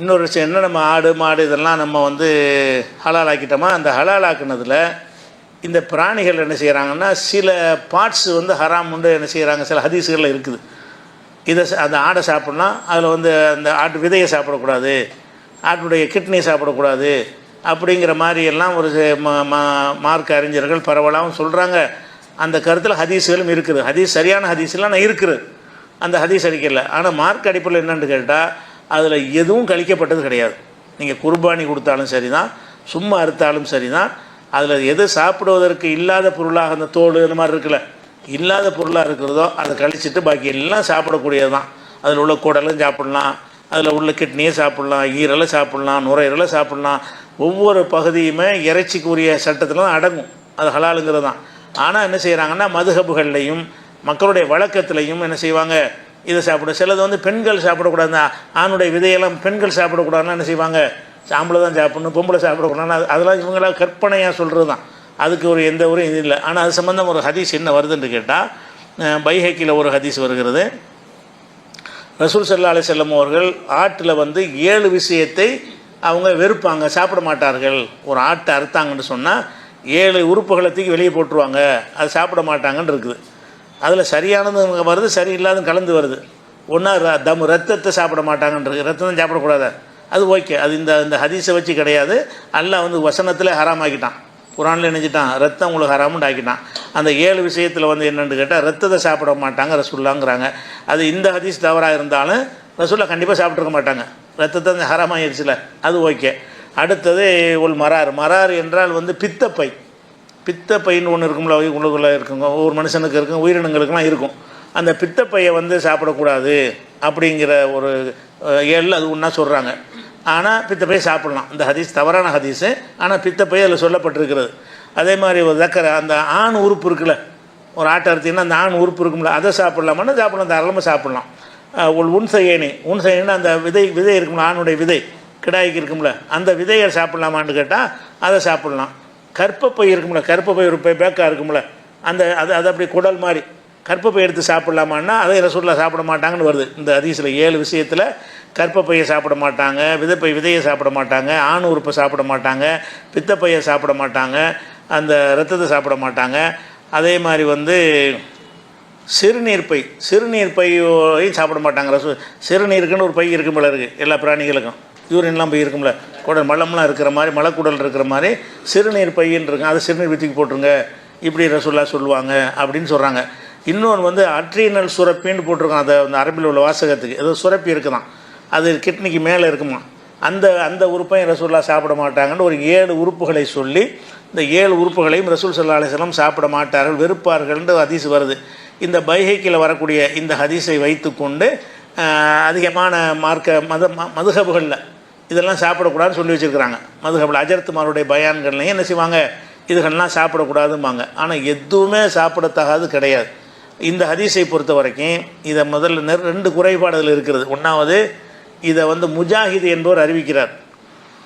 இன்னொரு விஷயம் என்ன நம்ம ஆடு மாடு இதெல்லாம் நம்ம வந்து ஹலால் ஆக்கிட்டோமா அந்த ஹலால் ஆக்குனதில் இந்த பிராணிகள் என்ன செய்கிறாங்கன்னா சில பார்ட்ஸ் வந்து ஹராம் உண்டு என்ன செய்கிறாங்க சில ஹதீஸுகளில் இருக்குது. இதை அந்த ஆடை சாப்பிட்லாம் அதில் வந்து அந்த ஆட்டு விதையை சாப்பிடக்கூடாது ஆட்டுடைய கிட்னியை சாப்பிடக்கூடாது அப்படிங்கிற மாதிரி எல்லாம் ஒரு மார்க் அறிஞர்கள் பரவலாகவும் சொல்கிறாங்க அந்த கருத்தில் ஹதீஸுகளும் இருக்குது. ஹதீஸ் சரியான ஹதீஸ்லாம் நான் இருக்குது. அந்த ஹதீஸ் அடிக்கல. ஆனால் மார்க் அடிப்படையில் என்னென்னு கேட்டால் அதில் எதுவும் கழிக்கப்பட்டது கிடையாது. நீங்கள் குர்பானி கொடுத்தாலும் சரி தான் சும்மா அறுத்தாலும் சரி தான் அதில் எது சாப்பிடுவதற்கு இல்லாத பொருளாக அந்த தோல் இந்த மாதிரி இருக்குல்ல இல்லாத பொருளாக இருக்கிறதோ அதை கழிச்சிட்டு பாக்கி எல்லாம் சாப்பிடக்கூடியது தான் அதில் உள்ள குடலும் சாப்பிட்லாம் அதில் உள்ள கிட்னியை சாப்பிட்லாம் ஈரலை சாப்பிட்லாம் நுரையீரலை சாப்பிட்லாம். ஒவ்வொரு பகுதியுமே இறைச்சிக்குரிய சட்டத்தில் தான் அடங்கும். அது ஹலாலுங்கிறது தான் ஆனால் என்ன செய்கிறாங்கன்னா மதுகபுகள்லையும் மக்களுடைய வழக்கத்துலையும் என்ன செய்வாங்க? இதை சாப்பிட. சிலது வந்து பெண்கள் சாப்பிடக்கூடாது ஆணுடைய விதையெல்லாம் பெண்கள் சாப்பிடக்கூடாதுன்னா என்ன செய்வாங்க? ஆம்பளை தான் சாப்பிடணும் பொம்பளை சாப்பிடக்கூடாதுன்னு அதெல்லாம் இவங்களா கற்பனையாக சொல்கிறது தான் அதுக்கு ஒரு எந்த ஒரு இது இல்லை. ஆனால் அது சம்மந்தம் ஒரு ஹதீஸ் என்ன வருதுன்னு கேட்டால் பைஹக்கியில் ஒரு ஹதீஸ் வருகிறது. ரசூல் சல்லா அலி செல்லம் அவர்கள் ஆட்டில் வந்து ஏழு விஷயத்தை அவங்க வெறுப்பாங்க சாப்பிட மாட்டார்கள். ஒரு ஆட்டை அறுத்தாங்கன்னு சொன்னால் ஏழு உறுப்புகளை தூக்கி வெளியே போட்டுருவாங்க. அது சாப்பிட மாட்டாங்கன்னு இருக்குது. அதில் சரியானது வருது சரியில்லாதது கலந்து வருது. ஒன்றா தம் ரத்தத்தை சாப்பிட மாட்டாங்கன்றது ரத்தம் தான் சாப்பிடக்கூடாது? அது ஓகே. அது இந்த இந்த ஹதீஸை வச்சு கிடையாது. அல்லா வந்து வசனத்தில் ஹராமாக்கிட்டான். குரானில் நினைச்சிட்டான் ரத்தம் உங்களுக்கு ஹராமுண்டு ஆக்கிட்டான் அந்த ஏழு விஷயத்தில் வந்து என்னென்னு கேட்டால் ரத்தத்தை சாப்பிட மாட்டாங்க ரசுல்லாங்கிறாங்க அது இந்த ஹதீஸ் தவறாக இருந்தாலும் ரசுல்லா கண்டிப்பாக சாப்பிட்ருக்க மாட்டாங்க. ரத்தத்தை அந்த ஹராமாயிருச்சுல அது ஓகே. அடுத்தது ஒரு மரார். மரார் என்றால் வந்து பித்தப்பை. பித்தப்பைன்னு ஒன்று இருக்கும்ல உள்ளுக்குள்ளே இருக்குங்க ஒவ்வொரு மனுஷனுக்கு இருக்கும் உயிரினங்களுக்கெல்லாம் இருக்கும். அந்த பித்தப்பையை வந்து சாப்பிடக்கூடாது அப்படிங்கிற ஒரு அஹ், ஏழில் அது ஒன்றா சொல்கிறாங்க ஆனால் பித்தப்பையை சாப்பிட்லாம். இந்த ஹதீஸ் தவறான ஹதீஸு. ஆனால் பித்தப்பையை அதில் சொல்லப்பட்டிருக்கிறது. அதே மாதிரி ஒரு தக்கரை அந்த ஆண் உறுப்பு இருக்குல்ல ஒரு ஆட்டை அறுத்தீங்கன்னா அந்த ஆண் உறுப்பு இருக்கும்ல அதை சாப்பிட்லாமான்னா சாப்பிடலாம் தாராளமாக சாப்பிட்லாம். ஒரு உன்சையேனி உன்சையேனா அந்த விதை விதை இருக்கும்ல ஆணுடைய விதை கிடாய்க்கு இருக்கும்ல அந்த விதையை சாப்பிட்லாமான்னு கேட்டால் அதை சாப்பிட்லாம். கற்பப்பை இருக்கும்ல கற்பப்பை ஒரு பேக்காக இருக்கும்ல அந்த அது அது அப்படி குடல் மாதிரி. கற்பப்பை எடுத்து சாப்பிட்லாமான்னா அதை ரசூல்லா சாப்பிட மாட்டாங்கன்னு வருது. இந்த அதிசயில் ஏழு விஷயத்தில் கற்பப்பையை சாப்பிட மாட்டாங்க விதைப்பை விதையை சாப்பிட மாட்டாங்க ஆண் உறுப்பை சாப்பிட மாட்டாங்க பித்தப்பையை சாப்பிட மாட்டாங்க அந்த ரத்தத்தை சாப்பிட மாட்டாங்க. அதே மாதிரி வந்து சிறுநீர் பை சிறுநீர் பையையும் சாப்பிட மாட்டாங்க ரசூ சிறுநீருக்குன்னு ஒரு பை இருக்கும்போல இருக்குது எல்லா பிராணிகளுக்கும். யூரின்லாம் போய் இருக்கும்ல. குடல் மலம்லாம் இருக்கிற மாதிரி மலக்குடல் இருக்கிற மாதிரி சிறுநீர் பையின்னு இருக்கும். அதை சிறுநீர் வித்திக்கு போட்டுருங்க. இப்படி ரசுல்லா சொல்லுவாங்க அப்படின்னு சொல்கிறாங்க இன்னொன்று வந்து அட்ரீனல் சுரப்பின்னு போட்டிருக்கோம் அதை அந்த அரபில் உள்ள வாசகத்துக்கு. ஏதோ சுரப்பி இருக்குதான். அது கிட்னிக்கு மேலே இருக்குமா? அந்த அந்த உறுப்பையும் ரசூல்லா சாப்பிட மாட்டாங்கன்னு ஒரு ஏழு உறுப்புகளை சொல்லி இந்த ஏழு உறுப்புகளையும் ரசூல் சல்லா அலிஸ்லாம் சாப்பிட மாட்டார்கள் வெறுப்பார்கள்னு ஹதீஸ் வருது. இந்த பைஹைக்கில் வரக்கூடிய இந்த ஹதீஸை வைத்துக்கொண்டு அதிகமான மார்க்க மத ம- இதெல்லாம் சாப்பிடக்கூடாதுன்னு சொல்லி வச்சுருக்கிறாங்க. மதுகபில் அஜரத்துமாருடைய பயான்கள்லையும் என்ன செய்வாங்க? இதுகள்லாம் சாப்பிடக்கூடாதும்பாங்க. ஆனால் எதுவுமே சாப்பிடத்தகாது கிடையாது. இந்த ஹதீஸை பொறுத்த வரைக்கும் இதை முதல்ல நெர் ரெண்டு குறைபாடு அதில் இருக்கிறது ஒன்றாவது இதை வந்து முஜாஹித் என்பவர் அறிவிக்கிறார்.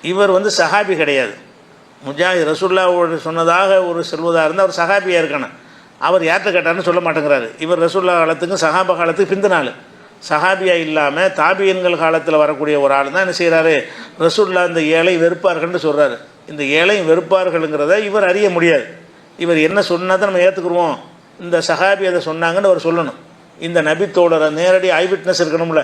இவர் வந்து சஹாபி கிடையாது. முஜாஹித் ரசுல்லாவோட சொன்னதாக ஒரு செல்வதாக இருந்தால் அவர் சஹாபியாக இருக்கணும் அவர் யார்கிட்ட கேட்டார்னு சொல்ல மாட்டேங்கிறாரு. இவர் ரசுல்லா காலத்துக்கும் சஹாபா காலத்துக்கு பிந்தினாள் சஹாபியாக இல்லாமல் தாபியன்கள் காலத்தில் வரக்கூடிய ஒரு ஆள் தான் என்ன செய்கிறாரு ரசூல்லா இந்த ஏழை வெறுப்பார்கள்னு சொல்கிறாரு இந்த ஏழையும் வெறுப்பார்கள்ங்கிறத இவர் அறிய முடியாது. இவர் என்ன சொன்னால் தான் நம்ம ஏற்றுக்குருவோம் இந்த சஹாபி அதை சொன்னாங்கன்னு அவர் சொல்லணும். இந்த நபி நேரடி ஐ விட்னஸ் இருக்கணும்ல.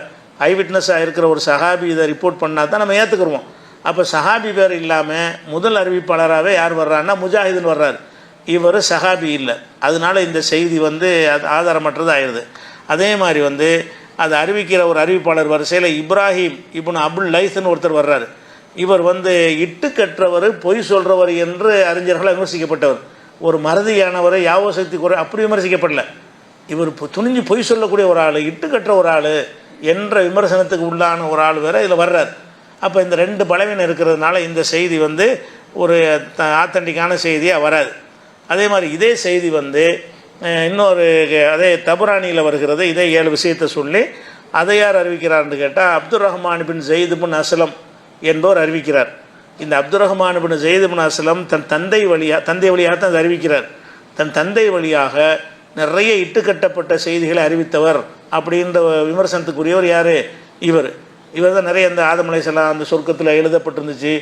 ஐ விட்னஸாக இருக்கிற ஒரு சஹாபி இதை ரிப்போர்ட் பண்ணால் தான் நம்ம ஏற்றுக்குருவோம் அப்போ சஹாபி பேர் இல்லாமல் முதல் அறிவிப்பாளராகவே யார் வர்றாருன்னா முஜாஹிதுன்னு வர்றாரு. இவர் சஹாபி இல்லை. அதனால இந்த செய்தி வந்து அது ஆதாரமற்றது ஆயிடுது அதே மாதிரி வந்து அதை அறிவிக்கிற ஒரு அறிவிப்பாளர் வரிசையில் இப்ராஹிம் இப்னு அபுல் லைஸ்ன்னு ஒருத்தர் வர்றாரு. இவர் வந்து இட்டு கற்றவர் பொய் சொல்கிறவர் என்று அறிஞர்களால் விமர்சிக்கப்பட்டவர். ஒரு மறதியானவரை யாவோ சக்தி குறை அப்படி விமர்சிக்கப்படல. இவர் இப்போ துணிஞ்சு பொய் சொல்லக்கூடிய ஒரு ஆள் இட்டு கட்டுற ஒரு ஆள் என்ற விமர்சனத்துக்கு உள்ளான ஒரு ஆள் வேறு இதில் வர்றார். அப்போ இந்த ரெண்டு பலவீனம் இருக்கிறதுனால இந்த செய்தி வந்து ஒரு த- ஆத்தன்டிக்கான செய்தியாக வராது. அதே மாதிரி இதே செய்தி வந்து இன்னொரு அதே தபுராணியில் வருகிறது இதே ஏழு விஷயத்தை சொல்லி அதை யார் அறிவிக்கிறார்னு கேட்டால் அப்துல் ரஹ்மான் பின் ஜெயிது பின் அஸ்லம் என்பவர் அறிவிக்கிறார். இந்த அப்துல் ரஹ்மான் பின் ஜெயிது பின் அஸ்லம் தன் தந்தை வழியாக தந்தை வழியாக தான் அறிவிக்கிறார். தன் தந்தை வழியாக நிறைய இட்டுக்கட்டப்பட்ட செய்திகளை அறிவித்தவர் அப்படின்ற விமர்சனத்துக்குரியவர் யார்? இவர். இவர் தான் நிறைய இந்த ஆதமலை அலைஹிஸ்ஸலாம் அந்த சொர்க்கத்தில் எழுதப்பட்டிருந்துச்சு.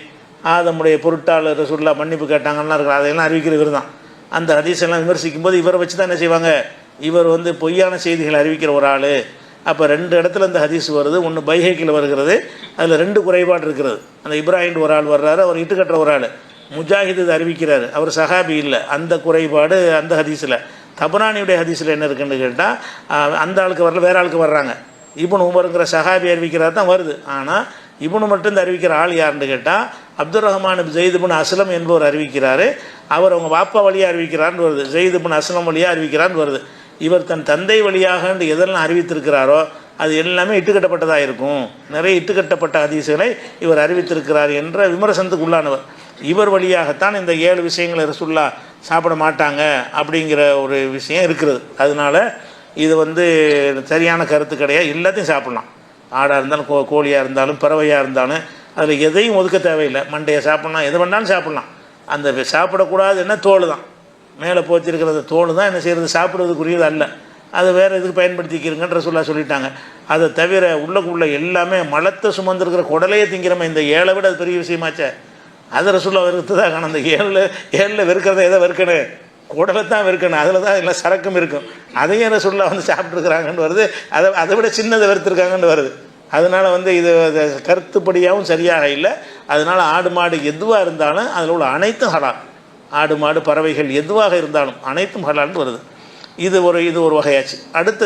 ஆதமுடைய பொருட்டாளர் சொல்லா மன்னிப்பு கேட்டாங்கன்னா இருக்கிற அதையெல்லாம் அறிவிக்கிற இவர் தான். அந்த ஹதீஸ் எல்லாம் விமர்சிக்கும் போது இவரை வச்சு தான் என்ன செய்வாங்க? இவர் வந்து பொய்யான செய்திகளை அறிவிக்கிற ஒரு ஆள். அப்போ ரெண்டு இடத்துல இந்த ஹதீஸ் வருது. ஒன்று பைஹேக்கில் வருகிறது. அதில் ரெண்டு குறைபாடு இருக்கிறது. அந்த இப்ராஹிம் ஒரு ஆள் வர்றாரு அவர் இட்டுக்கட்டுற ஒரு ஆள். முஜாஹித் இது அறிவிக்கிறார். அவர் சஹாபி இல்லை. அந்த குறைபாடு அந்த ஹதீஸில். தபரானியுடைய ஹதீஸில் என்ன இருக்குன்னு கேட்டால் அந்த ஆளுக்கு வரல வேற ஆளுக்கு வர்றாங்க. இபுன் உமருங்கிற சஹாபி அறிவிக்கிறார் தான் வருது. ஆனால் இவனு மட்டும் இந்த அறிவிக்கிற ஆள் யாருன்னு கேட்டால் அப்துல் ரஹ்மான் ஜெயிதுபின் அஸ்லம் என்பவர் அறிவிக்கிறார். அவர் அவங்க வாப்பா வழியாக அறிவிக்கிறான்னு வருது. ஜெயிதுபின் அஸ்லம் வழியாக அறிவிக்கிறான்னு வருது. இவர் தன் தந்தை வழியாக எதெல்லாம் அறிவித்திருக்கிறாரோ அது எல்லாமே இட்டுக்கட்டப்பட்டதாக இருக்கும். நிறைய இட்டுக்கட்டப்பட்ட அதிசயங்களை இவர் அறிவித்திருக்கிறார் என்ற விமர்சனத்துக்கு உள்ளானவர். இவர் வழியாகத்தான் இந்த ஏழு விஷயங்களை ரசுல்லா சாப்பிட மாட்டாங்க அப்படிங்கிற ஒரு விஷயம் இருக்கிறது. அதனால இது வந்து சரியான கருத்து கிடையாது. எல்லாத்தையும் சாப்பிட்லாம். ஆடாக இருந்தாலும் கோ கோழியாக இருந்தாலும் பறவையாக இருந்தாலும் அதில் எதையும் ஒதுக்க தேவையில்லை. மண்டையை சாப்பிட்லாம். எது வேணாலும் சாப்பிட்லாம். அந்த சாப்பிடக்கூடாது என்ன? தோல் தான் மேலே போச்சிருக்கிற தோல் தான் என்ன செய்கிறது சாப்பிட்றதுக்குரியது அல்ல. அதை வேறு இதுக்கு பயன்படுத்திக்கிறங்கன்ற சொல்ல சொல்லிட்டாங்க. அதை தவிர உள்ளக்குள்ள எல்லாமே மலத்தை சுமந்திருக்கிற குடலையே திங்கிறமே. இந்த ஏழை விட அது பெரிய விஷயமாச்சே. அது ரசுல்லா வெறுத்து தான் காணும். அந்த ஏழில் ஏழில் வெறுக்கிறத எதை வெறுக்கணும்? குடலை தான் வெறுக்கணும். அதில் தான் எல்லாம் சரக்கும் இருக்கும். அதையும் ரசுல்லா வந்து சாப்பிட்ருக்குறாங்கன்னு வருது. அதை அதை விட சின்னதை வெறுத்துருக்காங்கன்னு வருது. அதனால் வந்து இது கருத்துப்படியாகவும் சரியாக இல்லை. அதனால் ஆடு மாடு எதுவாக இருந்தாலும் அதில் உள்ள அனைத்தும் ஹலால். ஆடு மாடு பறவைகள் எதுவாக இருந்தாலும் அனைத்தும் ஹலால்னு வருது. இது ஒரு இது ஒரு வகையாச்சு. அடுத்து